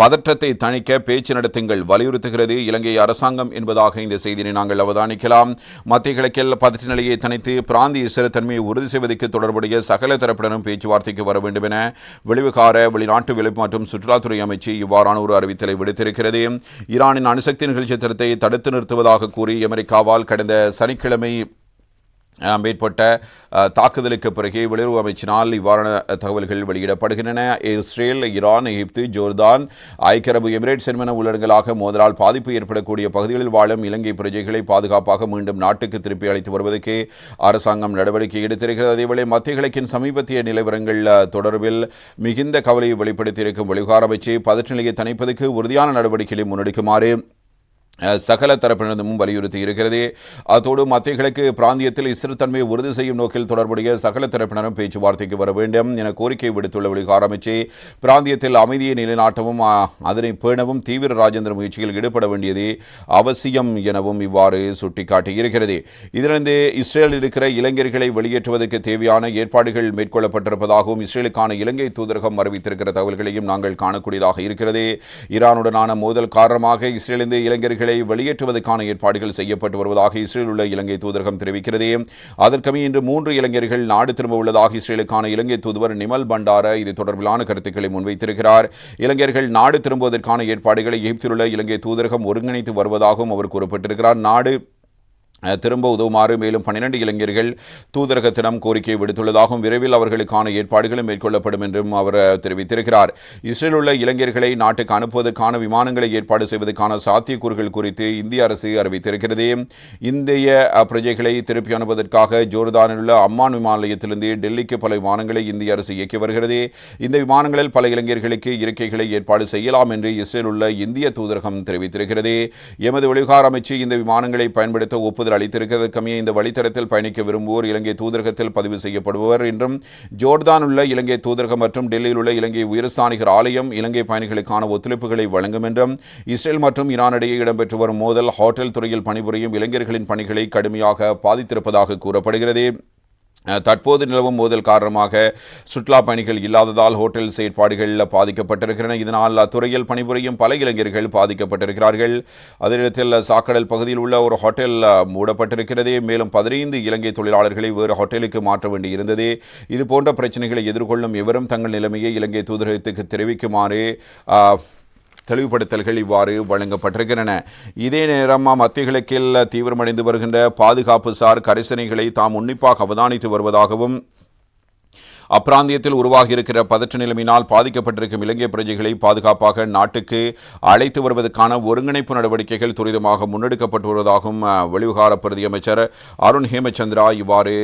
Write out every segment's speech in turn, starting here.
பதற்றத்தை தணிக்க பேச்சு நடத்துங்கள். வலியுறுத்துகிறது இலங்கை அரசாங்கம் என்பதாக இந்த செய்தியை நாங்கள் அவதானிக்கலாம். மத்திய கிழக்கில் பதற்ற நிலையை தணித்து பிராந்திய சிறுத்தன்மையை உறுதி செய்வதற்கு தொடர்புடைய சகல தரப்பினரும் பேச்சுவார்த்தைக்கு வர வேண்டும் என வெளிவிகார வெளிநாட்டு விளை மற்றும் சுற்றுலாத்துறை அமைச்சு இவ்வாறான ஒரு அறிவித்தலை விடுத்திருக்கிறது. ஈரானின் அணுசக்தி நிகழ்ச்சி திட்டத்தை தடுத்து நிறுத்துவதாக கூறி அமெரிக்காவால் கடந்த சனிக்கிழமை மேற்பட்ட தாக்குதலுக்கு பிறகு வெளியுறவு அமைச்சினால் இவ்வாறான தகவல்கள் வெளியிடப்படுகின்றன. இஸ்ரேல் ஈரான் எகிப்து ஜோர்தான் ஐக்கிய அரபு எமிரேட்ஸ் என்பன உள்ளடங்களாக மோதலால் பாதிப்பு ஏற்படக்கூடிய பகுதிகளில் வாழும் இலங்கை பிரஜைகளை பாதுகாப்பாக மீண்டும் நாட்டுக்கு திருப்பி அழைத்து வருவதற்கு அரசாங்கம் நடவடிக்கை எடுத்திருக்கிறது. அதேவேளை மத்திய கிழக்கின் சமீபத்திய நிலவரங்கள் தொடர்பில் மிகுந்த கவலையை வெளிப்படுத்தியிருக்கும் வெளிவிகார அமைச்சு பதற்ற நிலையை தணிப்பதற்கு உறுதியான நடவடிக்கைகளை முன்னெடுக்குமாறு சகல தரப்பினரும் வலியுறுத்தி இருக்கிறது. அத்தோடு மத்திய கிழக்கு பிராந்தியத்தில் ஸ்திரத்தன்மையை உறுதி செய்யும் நோக்கில் தொடர்புடைய சகல தரப்பினரும் பேச்சுவார்த்தைக்கு வர வேண்டும் என கோரிக்கை விடுத்துள்ள வெளிகார அமைச்சு பிராந்தியத்தில் அமைதியை நிலைநாட்டவும் அதனை பேணவும் தீவிர ராஜேந்திர முயற்சியில் ஈடுபட வேண்டியது அவசியம் எனவும் இவ்வாறு சுட்டிக்காட்டியிருக்கிறது. இதிலிருந்து இஸ்ரேலில் இருக்கிற இளைஞர்களை வெளியேற்றுவதற்கு தேவையான ஏற்பாடுகள் மேற்கொள்ளப்பட்டிருப்பதாகவும் இஸ்ரேலுக்கான இலங்கை தூதரகம் அறிவித்திருக்கிற தகவல்களையும் நாங்கள் காணக்கூடியதாக இருக்கிறது. ஈரானுடனான மோதல் காரணமாக இஸ்ரேலிருந்து இளைஞர்கள் வெளியேற்றுவதற்கான ஏற்பாடுகள் செய்யப்பட்டு வருவதாக இஸ்ரேல் உள்ள இலங்கை தூதரகம் தெரிவிக்கிறது. அதற்கமைய இன்று மூன்று இளைஞர்கள் நாடு திரும்ப உள்ளதாக இஸ்ரேலுக்கான இலங்கை தூதுவர் நிமல் பண்டார இது தொடர்பிலான கருத்துக்களை முன்வைத்திருக்கிறார். இளைஞர்கள் நாடு திரும்புவதற்கான ஏற்பாடுகளை எகிப்தில் உள்ள இலங்கை தூதரகம் ஒருங்கிணைத்து வருவதாகவும் அவர் குறிப்பிட்டிருக்கிறார். நாடு திரும்ப உதவுமாறு மேலும் பன்னிரண்டு இளைஞர்கள் தூதரகத்திடம் கோரிக்கை விடுத்துள்ளதாகவும் விரைவில் அவர்களுக்கான ஏற்பாடுகளும் மேற்கொள்ளப்படும் என்றும் அவர் தெரிவித்திருக்கிறார். இஸ்ரேல் உள்ள இளைஞர்களை நாட்டுக்கு அனுப்புவதற்கான விமானங்களை ஏற்பாடு செய்வதற்கான சாத்தியக்கூறுகள் குறித்து இந்திய அரசு அறிவித்திருக்கிறது. இந்திய பிரஜைகளை திருப்பி அனுப்புவதற்காக ஜோர்தானில் உள்ள அம்மான் விமான நிலையத்திலிருந்து டெல்லிக்கு பல விமானங்களை இந்திய அரசு இயக்கி வருகிறது. இந்த விமானங்களில் பல இளைஞர்களுக்கு இருக்கைகளை ஏற்பாடு செய்யலாம் என்று இஸ்ரேல் உள்ள இந்திய தூதரகம் தெரிவித்திருக்கிறது. எமது வெளிவிகார அமைச்சு இந்த விமானங்களை பயன்படுத்த ஒப்புதல் அளித்திருக்கிறதற்கமைய இந்த வழித்தடத்தில் பயணிக்க விரும்புவோர் இலங்கை தூதரகத்தில் பதிவு செய்யப்படுபவர். என்றும் ஜோர்தான் உள்ள இலங்கை தூதரகம் மற்றும் டெல்லியில் உள்ள இலங்கை உயர்ஸ்தானிகர் ஆலயம் இலங்கை பயணிகளுக்கான ஒத்துழைப்புகளை வழங்கும் என்றும் இஸ்ரேல் மற்றும் ஈரான் இடையே இடம்பெற்று வரும் மோதல் ஹோட்டல் துறையில் பணிபுரியும் இளைஞர்களின் பணிகளை கடுமையாக பாதித்திருப்பதாக கூறப்படுகிறது. தற்போது நிலவும் மோதல் காரணமாக சுற்றுலா பயணிகள் இல்லாததால் ஹோட்டல் செயற்பாடுகள் பாதிக்கப்பட்டிருக்கின்றன. இதனால் அத்துறையில் பணிபுரியும் பல இளைஞர்கள் பாதிக்கப்பட்டிருக்கிறார்கள். அதே நேரத்தில் சாக்கடல் பகுதியில் உள்ள ஒரு ஹோட்டல் மூடப்பட்டிருக்கிறது. மேலும் பதினைந்து இலங்கை தொழிலாளர்களை வேறு ஹோட்டலுக்கு மாற்ற வேண்டியிருந்தது. இது போன்ற பிரச்சனைகளை எதிர்கொள்ளும் எவரும் தங்கள் நிலைமையை இலங்கை தூதரகத்துக்கு தெரிவிக்குமாறு தெளிவுபடுத்தல்கள் இவ்வாறு வழங்கப்பட்டிருக்கின்றன. இதே நேரம் மத்திய கிழக்கில் தீவிரமடைந்து வருகின்ற பாதுகாப்பு சார் கரிசனைகளை தாம் உன்னிப்பாக அவதானித்து வருவதாகவும் அப்பிராந்தியத்தில் உருவாகியிருக்கிற பதற்ற நிலைமையினால் பாதிக்கப்பட்டிருக்கும் இலங்கை பிரஜைகளை பாதுகாப்பாக நாட்டுக்கு அழைத்து வருவதற்கான ஒருங்கிணைப்பு நடவடிக்கைகள் துரிதமாக முன்னெடுக்கப்பட்டு வருவதாகவும் அஹ், பிரதியமைச்சர் அருண் ஹேமச்சந்திரா இவ்வாறு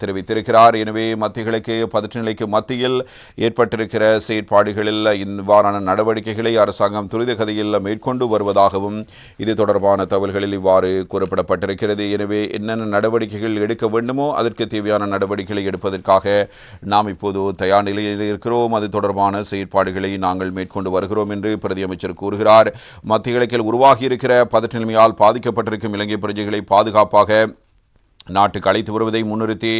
தெரிவித்திருக்கிறார். எனவே மத்திய கிழக்கு பதற்ற நிலைக்கு மத்தியில் ஏற்பட்டிருக்கிற செயற்பாடுகளில் இவ்வாறான நடவடிக்கைகளை அரசாங்கம் துரித கதையில் மேற்கொண்டு வருவதாகவும் இது தொடர்பான தகவல்களில் இவ்வாறு கூறப்படப்பட்டிருக்கிறது. எனவே என்னென்ன நடவடிக்கைகள் எடுக்க வேண்டுமோ அதற்கு தேவையான நடவடிக்கைகளை எடுப்பதற்காக நாம் இப்போது தயார் நிலையில் இருக்கிறோம். அது தொடர்பான செயற்பாடுகளை நாங்கள் மேற்கொண்டு வருகிறோம் என்று பிரதியமைச்சர் கூறுகிறார். மத்திய கிழக்கில் உருவாகியிருக்கிற பதற்ற நிலைமையால் பாதிக்கப்பட்டிருக்கும் இலங்கை பிரஜைகளை பாதுகாப்பாக நாட்டுக்கு அழைத்து வருவதை முன்னிறுத்தி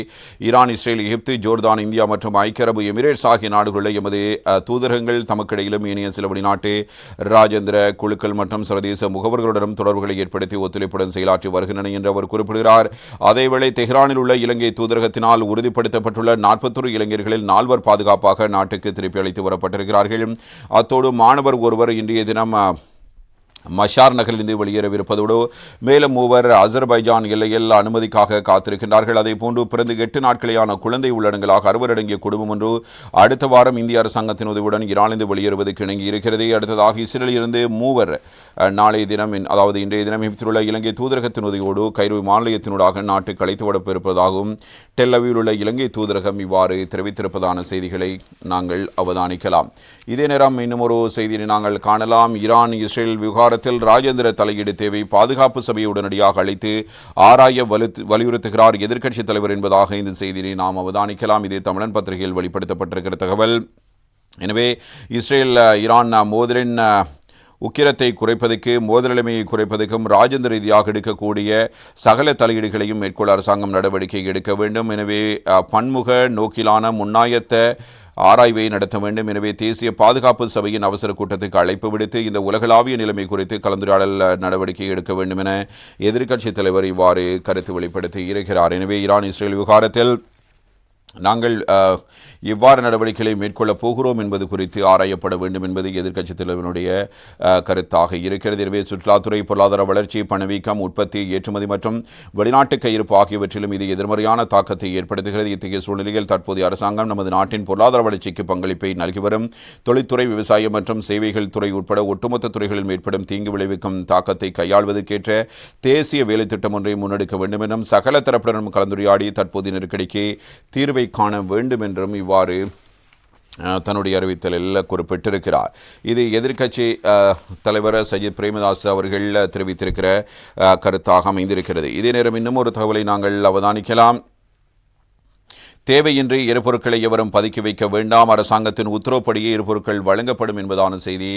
Iran Israel Egypt Jordan India மற்றும் ஐக்கிய அரபு எமிரேட்ஸ் ஆகிய நாடுகளில் எமது தூதரகங்கள் தமக்கிடையிலும் இனிய சில வெளிநாட்டு ராஜேந்திர குழுக்கள் மற்றும் சர்வதேச முகவர்களுடனும் தொடர்புகளை ஏற்படுத்தி ஒத்துழைப்புடன் செயலாற்றி வருகின்றன என்று அவர் குறிப்பிடுகிறார். அதேவேளை தெஹ்ரானில் உள்ள இலங்கை தூதரகத்தினால் உறுதிப்படுத்தப்பட்டுள்ள நாற்பத்தொரு இளைஞர்களில் நால்வர் பாதுகாப்பாக நாட்டுக்கு திருப்பி அழைத்து வரப்பட்டிருக்கிறார்கள். அத்தோடு மாணவர் ஒருவர் இன்றைய தினம் மஷார் நகரிலிருந்து வெளியேறவிருப்பதோடு மேலும் மூவர் அசர்பைஜான் எல்லையில் அனுமதிக்காக காத்திருக்கின்றார்கள். அதே போன்று பிறந்து எட்டு நாட்களேயான குழந்தை உள்ளடங்களாக அறுவர் அடங்கிய குடும்பம் ஒன்று அடுத்த வாரம் இந்திய அரசாங்கத்தின் உதவியுடன் இரானிலிருந்து வெளியேறுவதற்கு இணங்கி இருக்கிறது. அடுத்ததாக இஸ்ரேலிலிருந்து மூவர் நாளைய தினம் அதாவது இன்றைய தினம் எகிப்திலுள்ள இலங்கை தூதரகத்தின் உதவியோடு கைரோ மாநிலத்தினூடாக நாட்டு அழைத்து வரப்பட்டிருப்பதாகவும் டெல்லவியில் உள்ள இலங்கை தூதரகம் இவ்வாறு தெரிவித்திருப்பதான செய்திகளை நாங்கள் அவதானிக்கலாம். இதே நேரம் இன்னும் ஒரு செய்தியை நாங்கள் காணலாம். ஈரான் இஸ்ரேல் விவகாரத்தில் ராஜேந்திர தலையீடு தேவை பாதுகாப்பு சபையை உடனடியாக அழைத்து ஆராய வலியுறுத்துகிறார் எதிர்க்கட்சித் தலைவர் என்பதாக இந்த செய்தியை நாம் அவதானிக்கலாம். இது தமிழன் பத்திரிகையில் வெளிப்படுத்தப்பட்டிருக்கிற தகவல். எனவே இஸ்ரேல் ஈரான் மோதலின் உக்கிரத்தை குறைப்பதற்கு மோதலிமையை குறைப்பதற்கும் ராஜேந்திர ரீதியாக எடுக்கக்கூடிய சகல தலையீடுகளையும் மேற்கொள்ள அரசாங்கம் நடவடிக்கை எடுக்க வேண்டும். எனவே பன்முக நோக்கிலான முன்னாயத்த ஆராய்வை நடத்த வேண்டும். எனவே தேசிய பாதுகாப்பு சபையின் அவசர கூட்டத்துக்கு அழைப்பு விடுத்து இந்த உலகளாவிய நிலைமை குறித்து கலந்துரையாடல் நடவடிக்கை எடுக்க வேண்டும் என எதிர்க்கட்சித் தலைவர் இவ்வாறு கருத்து வெளிப்படுத்தி இருக்கிறார். எனவே ஈரான் இஸ்ரேல் விவகாரத்தில் நாங்கள் எவ்வாறு நடவடிக்கைகளை மேற்கொள்ளப் போகிறோம் என்பது குறித்து ஆராயப்பட வேண்டும் என்பது எதிர்க்கட்சித் தலைவனுடைய கருத்தாக இருக்கிறது. எனவே சுற்றுலாத்துறை பொருளாதார வளர்ச்சி பணவீக்கம் உற்பத்தி ஏற்றுமதி மற்றும் வெளிநாட்டு கையிருப்பு ஆகியவற்றிலும் இது எதிர்மறையான தாக்கத்தை ஏற்படுத்துகிறது. இத்தகைய சூழ்நிலையில் தற்போதைய அரசாங்கம் நமது நாட்டின் பொருளாதார வளர்ச்சிக்கு பங்களிப்பை நல்கி வரும். தொழில்துறை விவசாயம் மற்றும் சேவைகள் துறை உட்பட ஒட்டுமொத்த துறைகளில் ஏற்படும் தீங்கு விளைவிக்கும் தாக்கத்தை கையாள்வதற்கேற்ற தேசிய வேலைத்திட்டம் ஒன்றை முன்னெடுக்க வேண்டும் என்றும் சகல தரப்புடனும் கலந்துரையாடி தற்போதைய நெருக்கடிக்கு தீர்வை காண வேண்டும் என்றும் இவ்வாறு தன்னுடைய அறிவித்தலில் குறிப்பிட்டிருக்கிறார். இது எதிர்க்கட்சி அஹ், தலைவர் சஜித் பிரேமதாஸ் அவர்கள் தெரிவித்திருக்கிற கருத்தாக அமைந்திருக்கிறது. இதே நேரம் இன்னும் ஒரு தகவலை நாங்கள் அவதானிக்கலாம். தேவையின்றி எரிபொருட்களை எவரும் பதுக்கி வைக்க வேண்டாம். அரசாங்கத்தின் உத்தரவுப்படியே எரிபொருட்கள் வழங்கப்படும் என்பதான செய்தி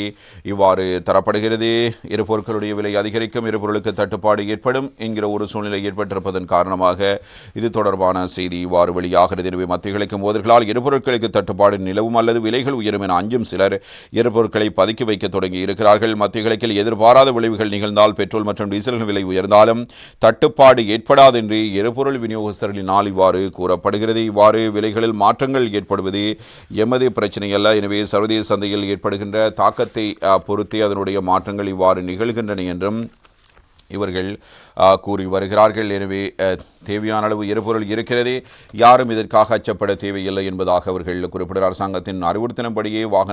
இவ்வாறு தரப்படுகிறது. எரிபொருட்களுடைய விலை அதிகரிக்கும் எரிபொருளுக்கு தட்டுப்பாடு ஏற்படும் என்கிற ஒரு சூழ்நிலை ஏற்பட்டிருப்பதன் காரணமாக இது தொடர்பான செய்தி இவ்வாறு வெளியாகிறது. எனவே மத்திய கிழக்கு மோதல்களால் எரிபொருட்களுக்கு தட்டுப்பாடு நிலவும் அல்லது விலைகள் உயரும் என அஞ்சும் சிலர் எரிபொருட்களை பதுக்கி வைக்க தொடங்கி இருக்கிறார்கள். மத்திய கிழக்கில் எதிர்பாராத விளைவுகள் நிகழ்ந்தால் பெட்ரோல் மற்றும் டீசல்கள் விலை உயர்ந்தாலும் தட்டுப்பாடு ஏற்படாதென்று எரிபொருள் விநியோகஸ்தர்களினால் இவ்வாறு கூறப்படுகிறது. இவ்வாறு விலைகளில் மாற்றங்கள் ஏற்படுவது எமது பிரச்சனை அல்ல எனவே சர்வதேச சந்தையில் ஏற்படுகின்ற தாக்கத்தை பொறுத்தே அதனுடைய மாற்றங்கள் இவ்வாறு நிகழ்கின்றன என்றும் இவர்கள் கூறி வருகிறார்கள். எனவே தேவையான அளவு எரிபொருள் இருக்கிறதே. யாரும் இதற்காக அச்சப்பட தேவையில்லை என்பதாக அவர்கள் குறிப்பிடுகிறார். அரசாங்கத்தின் அறிவுறுத்தினபடியே வாகனங்கள்